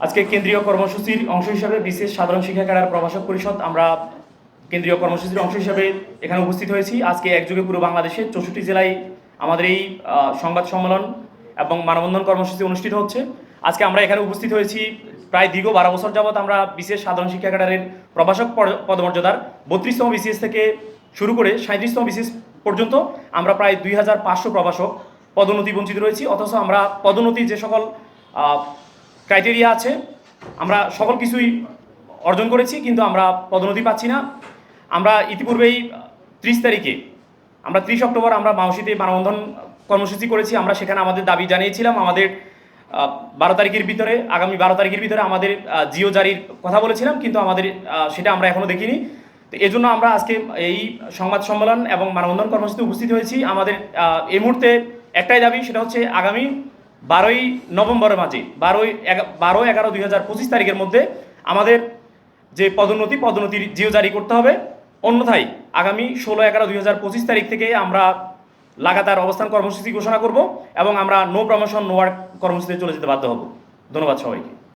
আজকে কেন্দ্রীয় কর্মসূচির অংশ হিসাবে বিশেষ সাধারণ শিক্ষা ক্যাডার প্রভাষক পরিষদ আমরা কেন্দ্রীয় কর্মসূচির অংশ হিসাবে এখানে উপস্থিত হয়েছি। আজকে একযোগে পুরো বাংলাদেশের চৌষট্টি জেলায় আমাদের এই সংবাদ সম্মেলন এবং মানবন্ধন কর্মসূচি অনুষ্ঠিত হচ্ছে। আজকে আমরা এখানে উপস্থিত হয়েছি প্রায় দীর্ঘ বারো বছর যাবৎ আমরা বিশেষ সাধারণ শিক্ষা ক্যাডারের প্রভাষক পদ- পদমর্যাদার বত্রিশতম বিসিএস থেকে শুরু করে সাঁত্রিশতম বিসিএস পর্যন্ত আমরা প্রায় দুই হাজার পাঁচশো প্রভাষক পদোন্নতি বঞ্চিত রয়েছি। অথচ আমরা পদোন্নতি যে সকল ক্রাইটেরিয়া আছে। আমরা সকল কিছুই অর্জন করেছি, কিন্তু আমরা পদোন্নতি পাচ্ছি না। আমরা ইতিপূর্বেই ত্রিশ তারিখে, আমরা ত্রিশ অক্টোবর আমরা মাউসিতে মানবন্ধন কর্মসূচি করেছি। আমরা সেখানে আমাদের দাবি জানিয়েছিলাম, আমাদের বারো তারিখের ভিতরে, আগামী বারো তারিখের ভিতরে আমাদের জিও জারির কথা বলেছিলাম, কিন্তু আমাদের সেটা আমরা এখনও দেখিনি। তো এজন্য আমরা আজকে এই সংবাদ সম্মেলন এবং মানবন্ধন কর্মসূচিতে উপস্থিত হয়েছি। আমাদের এই মুহূর্তে একটাই দাবি, সেটা হচ্ছে আগামী বারোই নভেম্বরের মাঝে, বারোই বারো এগারো দুই হাজার পঁচিশ তারিখের মধ্যে আমাদের যে পদোন্নতি পদোন্নতির জিও জারি করতে হবে। অন্যথায় আগামী ষোলো এগারো দুই হাজার পঁচিশ তারিখ থেকে আমরা লাগাতার অবস্থান কর্মসূচি ঘোষণা করব এবং আমরা নো প্রমোশন নো ওয়ার্ক কর্মসূচিতে চলে যেতে বাধ্য হব। ধন্যবাদ সবাইকে।